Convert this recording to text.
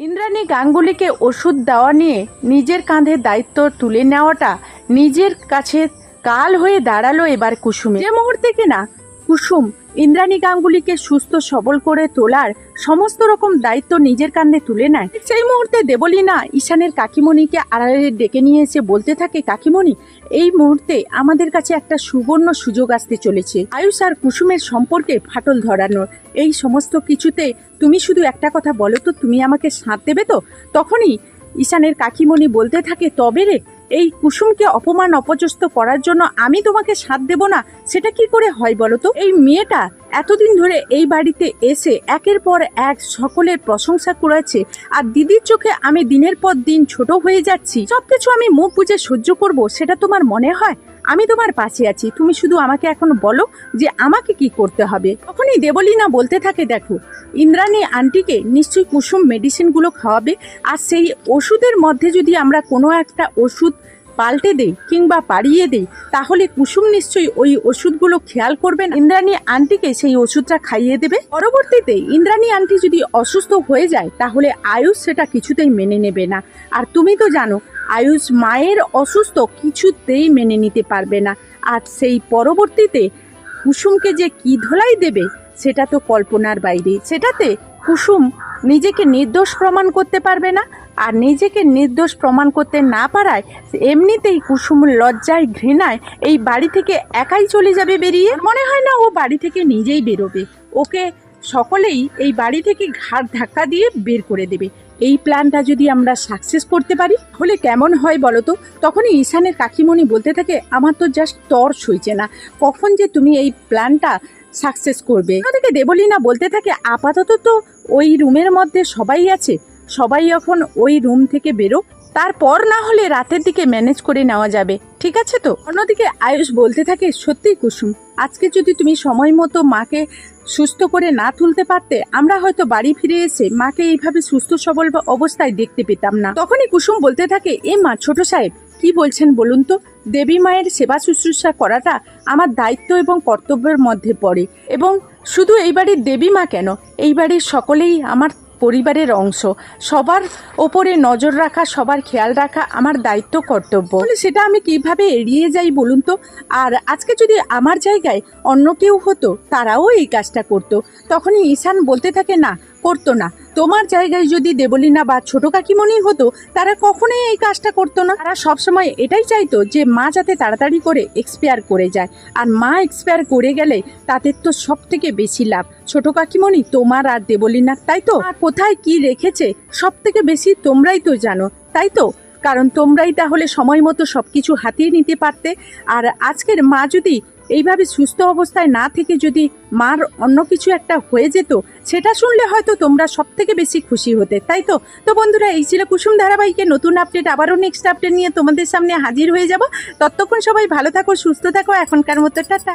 ইন্দ্রাণী গাঙ্গুলিকে ওষুধ দেওয়া নিয়ে নিজের কাঁধে দায়িত্ব তুলে নেওয়াটা নিজের কাছে কাল হয়ে দাঁড়াল এবার কুসুমে। যে মুহূর্তে কিনা কুসুম ইন্দ্রাণী গাঙ্গুলিকে সুস্থ সবল করে তোলার সমস্ত রকম দায়িত্ব নিজের কাঁধে তুলে নেয়। সেই মুহূর্তে দেবলীনা ঈশানের কাকিমণিকে আড়ালে ডেকে নিয়ে এসে বলতে থাকে, কাকিমণি, এই মুহূর্তে আমাদের কাছে একটা সুবর্ণ সুযোগ আসতে চলেছে। আয়ুষ আর কুসুমের সম্পর্কে ফাটল ধরানোর। এই সমস্ত কিছুতে তুমি শুধু একটা কথা বলো তো, তুমি আমাকে সাঁত দেবে তো? তখনই ঈশানের কাকিমণি বলতে থাকে, তবে রে এই কুসুমকে অপমান অপচস্ত করার জন্য আমি তোমাকে সাথ দেব না? সেটা কি করে হয় বলো তো? এই মেয়েটা এতদিন ধরে এই বাড়িতে এসে একের পর এক সকলের প্রশংসা করেছে আর দিদির চোখে আমি দিনের পর দিন ছোট হয়ে যাচ্ছি। সবকিছু আমি মুখ বুঝে সহ্য করব, সেটা তোমার মনে হয়? আমি তোমার পাশে আছি, তুমি শুধু আমাকে এখন বলো যে আমাকে কি করতে হবে। তখনই দেবলীনা বলতে থাকে, দেখো, ইন্দ্রাণী আন্টিকে নিশ্চয়ই কুসুম মেডিসিনগুলো খাওয়াবে, আর সেই ওষুধের মধ্যে যদি আমরা কোনো একটা ওষুধ পাল্টে দেই কিংবা পাড়িয়ে দেই, তাহলে কুসুম নিশ্চয়ই ওই ওষুধগুলো খেয়াল করবেন ইন্দ্রাণী আন্টিকে সেই ওষুধটা খাইয়ে দেবে। পরবর্তীতে ইন্দ্রাণী আন্টি যদি অসুস্থ হয়ে যায়, তাহলে আয়ুষ সেটা কিছুতেই মেনে নেবে না। আর তুমি তো জানো আয়ুষ মায়ের অসুস্থ কিছুতেই মেনে নিতে পারবে না। আর সেই পরবর্তীতে কুসুমকে যে কি ধোলাই দেবে, সেটা তো কল্পনার বাইরে। সেটাতে কুসুম নিজেকে নির্দোষ প্রমাণ করতে পারবে না আর নিজেকে নির্দোষ প্রমাণ করতে না পারায় এমনিতেই কুসুম লজ্জায় ঘৃণায় এই বাড়ি থেকে একাই চলে যাবে বেরিয়ে। মনে হয় না ও বাড়ি থেকে নিজেই বেরোবে। ওকে সকলেই এই বাড়ি থেকে ঘাড় ধাক্কা দিয়ে বের করে দেবে। এই প্ল্যানটা যদি আমরা সাকসেস করতে পারি হলে কেমন হয় বলো তো? তখনই ঈশানের কাকিমণি বলতে থাকে, আমার তো জাস্ট তর সইছে না। কখন যে তুমি এই প্ল্যানটা সাকসেস করবে? ওদেরকে দেবলীনা বলতে থাকে, আপাতত তো ওই রুমের মধ্যে সবাই আছে। সবাই এখন ওই রুম থেকে বেরো তারপর না হলে রাতের দিকে ম্যানেজ করে নেওয়া যাবে। ঠিক আছে তো? অন্যদিকে আয়ুষ বলতে থাকে সত্যি কুসুম, আজকে যদি তুমি সময় মতো মাকে সুস্থ করে না তুলতে পারতে, আমরা হয়তো বাড়ি ফিরে এসে মাকে এইভাবে সুস্থ সবল বা অবস্থায় দেখতে পেতাম না। তখনই কুসুম বলতে থাকে, এ মা, ছোট সাহেব, কি বলছেন বলুন তো? দেবী মায়ের সেবা শুশ্রূষা করাটা আমার দায়িত্ব এবং কর্তব্যের মধ্যে পড়ে। এবং শুধু এই বাড়ির দেবী মা কেন? এই বাড়ির সকলেই আমার পরিবারের অংশ। সবার ওপরে নজর রাখা, সবার খেয়াল রাখা আমার দায়িত্ব, কর্তব্য। সেটা আমি কীভাবে এড়িয়ে যাই বলুন তো? আর আজকে যদি আমার জায়গায় অন্য কেউ হতো, তারাও এই কাজটা করতো। তখনই ঈশান বলতে থাকে, না করতো না। তোমার জায়গায় যদি দেবলীনা বা ছোট কাকিমণি হতো, তারা কখনোই এই কাজটা করতো না। তারা সবসময় এটাই চাইতো যে মা যাতে তাড়াতাড়ি করে এক্সপায়ার করে যায়। আর মা এক্সপায়ার করে গেলে তাদের তো সব থেকে বেশি লাভ। ছোট কাকিমণি তোমার আর দেবলীনার, তাই তো? মা কোথায় কি রেখেছে সব থেকে বেশি তোমরাই তো জানো, তাই তো? কারণ তোমরাই তাহলে সময় মতো সব কিছু হাতিয়ে নিতে পারতে। আর আজকের মা যদি এইভাবে সুস্থ অবস্থায় না থেকে যদি মার অন্য কিছু একটা হয়ে যেত, সেটা শুনলে হয়তো তোমরা সব থেকে বেশি খুশি হতে, তাই তো? তো বন্ধুরা, এই ছিল কুসুম ধারাবাহিকের নতুন আপডেট আবারও নেক্সট আপডেট নিয়ে তোমাদের সামনে হাজির হয়ে যাব। ততক্ষণ সবাই ভালো থাকো, সুস্থ থাকো, এখনকার মতো, টাটা।